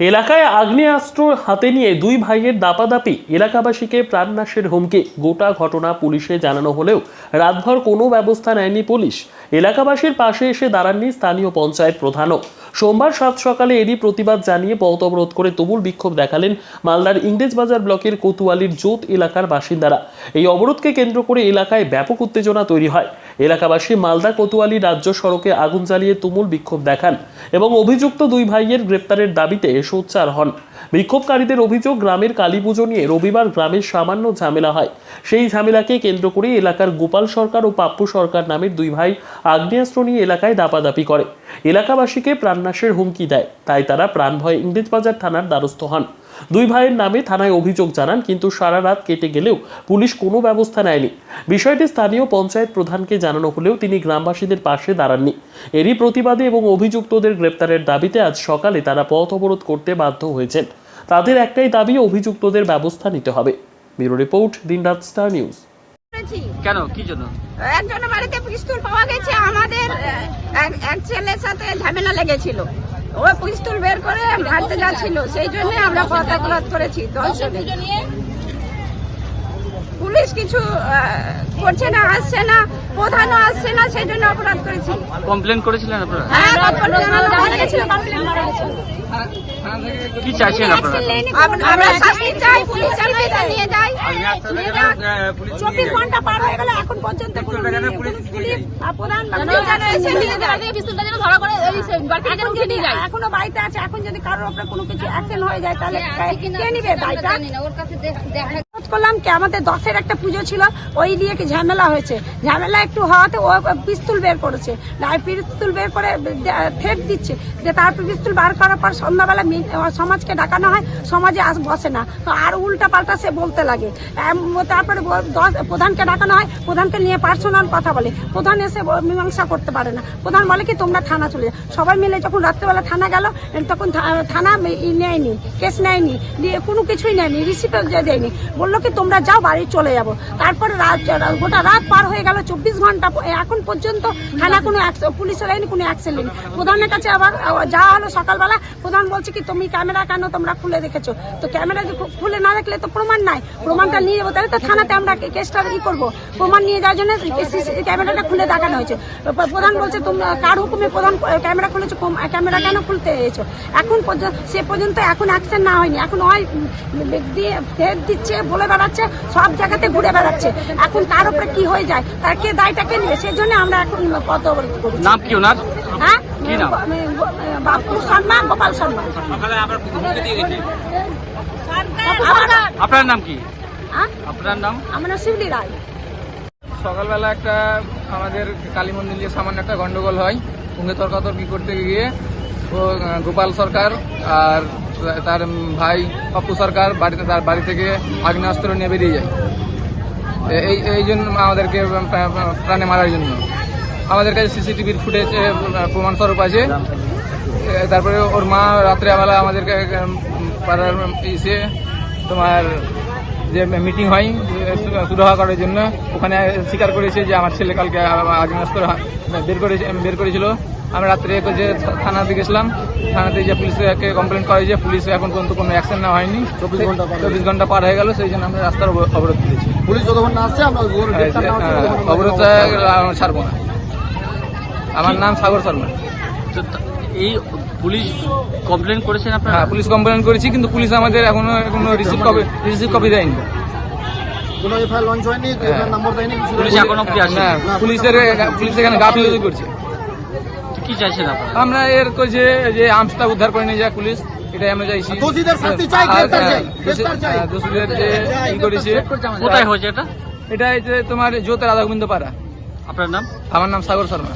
এলাকায় আগ্নেয়াস্ত্র হাতে নিয়ে দুই ভাইয়ের দাপাদাপি। এলাকাবাসীকে প্রাণনাশের হুমকি। গোটা ঘটনা পুলিশে জানানো হলেও রাতভর কোনো ব্যবস্থা নেয়নি পুলিশ। এলাকাবাসীর পাশে এসে দাঁড়াননি স্থানীয় পঞ্চায়েত প্রধানও। সোমবার সাত সকালে এরই প্রতিবাদ জানিয়ে পথ অবরোধ করে তুমুল বিক্ষোভ দেখালেন মালদার ইংরেজবাজার ব্লকের কোতুয়ালির জোত এলাকার বাসিন্দারা। এই অবরোধকে কেন্দ্র করে এলাকায় ব্যাপক উত্তেজনা তৈরি হয়। এলাকাবাসী মালদা কোতুয়ালি রাজ্য সড়কে আগুন জ্বালিয়ে তুমুল বিক্ষোভ দেখান এবং অভিযুক্ত দুই ভাইয়ের গ্রেপ্তারের দাবিতে সোচ্চার হন। বিক্ষোভকারীদের অভিযোগ, গ্রামের কালী পুজো নিয়ে রবিবার গ্রামের সামান্য ঝামেলা হয়। সেই ঝামেলাকে কেন্দ্র করে এলাকার গোপাল সরকার ও পাপ্পু সরকার নামের দুই ভাই আগ্নেয়াস্ত্র নিয়ে এলাকায় দাপাদাপি করে। এলাকাবাসীকে প্রাণনাশের হুমকি দেয়, তাই তারা প্রাণ ভয়ে ইংরেজবাজার থানার দ্বারস্থ হন। দুই ভাইয়ের নামে থানায় অভিযোগ জানান কিন্তু সারা রাত কেটে গেলেও পুলিশ কোনো ব্যবস্থা নেয়নি। বিষয়টি স্থানীয় পঞ্চায়েত প্রধানকে জানানো হলেও তিনি গ্রামবাসীদের পাশে দাঁড়াননি। এরই প্রতিবাদে এবং অভিযুক্তদের গ্রেপ্তারের দাবিতে আজ সকালে তারা পথ অবরোধ করতে বাধ্য হয়েছেন। তাদের একটাই দাবি অভিযুক্তদের ব্যবস্থা নিতে হবে। Bureau report Dinraat star news. কেন? কি জন্য? একজনের বাড়িতে পিস্তল পাওয়া গেছে। আমাদের এক- এক ছেলের সাথে ঝামেলা লেগেছিল। ও পিস্তল বের করে মারতে যাচ্ছিল। সেই জন্য আমরা কথা করেছি দর্শনে পুলিশ কিছু করছে না আসছে না প্রধানও আসছে না সেই জন্য অপরাধ করেছি। কমপ্লেন করেছিলেন আপনারা? হ্যাঁ। কি চাইছেন আপনারা? আমরা শাস্তি চাই পুলিশ নিয়ে যাক। চব্বিশ ঘণ্টা পার হয়ে গেল এখন পর্যন্ত প্রধান নিয়ে যায়। এখন বাড়িতে আছে এখন যদি কারোর উপরে কোনো কিছু অ্যাকশন হয়ে যায় তাহলে কে নিবে দায়টা অনুরোধ করলাম কি, আমাদের দশের একটা পুজো ছিল, ওই দিয়ে কি ঝামেলা হয়েছে? ঝামেলা একটু হওয়াতে ও পিস্তুল বের করেছে। পিস্তুল বের করে থ্রেট দিচ্ছে। যে তারপর পিস্তুল বার করার পর সন্ধ্যাবেলা সমাজকে ডাকানো হয়, সমাজে আস বসে না। আর উল্টা পাল্টা সে বলতে লাগে। তারপরে প্রধানকে ডাকানো হয়, প্রধানকে নিয়ে পার্সোনাল কথা বলে। প্রধান এসে মীমাংসা করতে পারে না। প্রধান বলে কি, তোমরা থানা চলে যাও। সবাই মিলে যখন রাত্রেবেলা থানা গেল, তখন থানা নেয়নি, কেস নেয়নি কোনো কিছুই নেয়নি রিসিপ্ট দেয়নি। বলল কি, তোমরা যাও, বাড়ি চলে যাব। তারপরে রাত, গোটা রাত পার হয়ে গেল চব্বিশ ঘণ্টা এখন পর্যন্ত থানা কোনো পুলিশের আইনি কোনো অ্যাকশন নেই প্রধানের কাছে আবার যাওয়া হলো সকালবেলা। প্রধান বলছে কি, তুমি ক্যামেরা কেন তোমরা খুলে রেখেছো? তো ক্যামেরা খুলে না রাখলে তো প্রমাণ নাই। প্রমাণটা নিয়ে যাব তাহলে তো থানাতে আমরা কেসটা ই করব। প্রমাণ নিয়ে যাওয়ার জন্য ক্যামেরাটা খুলে দেখানো হয়েছে। প্রধান বলছে তুমি কার হুকুমে প্রধান ক্যামেরা খুলেছো? ক্যামেরা কেন খুলতে এসেছ? এখন পর্যন্ত, সে পর্যন্ত এখন অ্যাকশন না হয়নি। এখন হয় দিয়ে ফের দিচ্ছে বলে বেড়াচ্ছে সব জায়গাতে ঘুরে বেড়াচ্ছে। এখন তার উপরে কি হয়ে যায়? তার কে দায়টা কে নেবে? সেই জন্য আমরা এখন পদ নাম কি ওনার? হ্যাঁ? বাপু শর্মা গোপাল শর্মা। আপনার নাম কি? আপনার নাম? আমার নাম শিবলি রায়। সকালবেলা একটা আমাদের কালী মন্দির নিয়ে সামান্য একটা গন্ডগোল হয়। সঙ্গে তর্কাতর্কি করতে গিয়ে গোপাল সরকার আর তার ভাই পপ্পু সরকার বাড়িতে, তার বাড়ি থেকে আগ্নেয়াস্ত্র নিয়ে বেরিয়ে যায়। এই এই জন্য আমাদেরকে প্রা- প্রা- প্রাণে মারার জন্য। আমাদের কাছে সিসিটিভির ফুটেজ প্রমাণ স্বরূপ আছে। তারপরে ওর মা রাত্রেবেলা আমাদেরকে পাড়ার এসে তোমার যে মিটিং হয় সুরাহা করার জন্য। ওখানে স্বীকার করেছে যে আমার ছেলে কালকে আগ্নেয়াস্ত্র বের করে বের করেছিল। আমি রাত্রে যে থানাতে গেছিলাম থানাতে যে পুলিশকে কমপ্লেন করা হয়েছে পুলিশ এখন পর্যন্ত কোনো অ্যাকশন নেওয়া হয়নি। চব্বিশ ঘণ্টা চব্বিশ ঘণ্টা পার হয়ে গেল সেই জন্য আমরা রাস্তার অবরোধ করেছি। পুলিশ যতক্ষণ না আসছে আমরা না ততক্ষণ আমরা অবরোধটা ছাড়বো না। আমার নাম সাগর শর্মা। তো এই পুলিশ কমপ্লেন করেছেন আপনারা? হ্যাঁ পুলিশ কমপ্লেন করেছি কিন্তু পুলিশ আমাদের এখনও কোনো রিসিভ কপি রিসিভ কপি দেয়নি। কোনো এফআইআর লঞ্চ হয়নি দেয়নি পুলিশ দেয়নি। এখনও অব্দি আসেনি? পুলিশের পুলিশ এখানে গাফিলতি করছে। কি চাইছেন আপনারা? আমরা এর যে যে উদ্ধার করে নিয়ে যায় পুলিশ এটাই আমরা চাইছি। দোষীদের শাস্তি চাই, আর, চাই, হ্যাঁ, চাই। হ্যাঁ, দোষীদের যে ই করেছে কোথায় হয়েছে এটা? এটা তোমার জ্যোত রাধা গোবিন্দ পাড়া। আপনার নাম? আমার নাম সাগর শর্মা।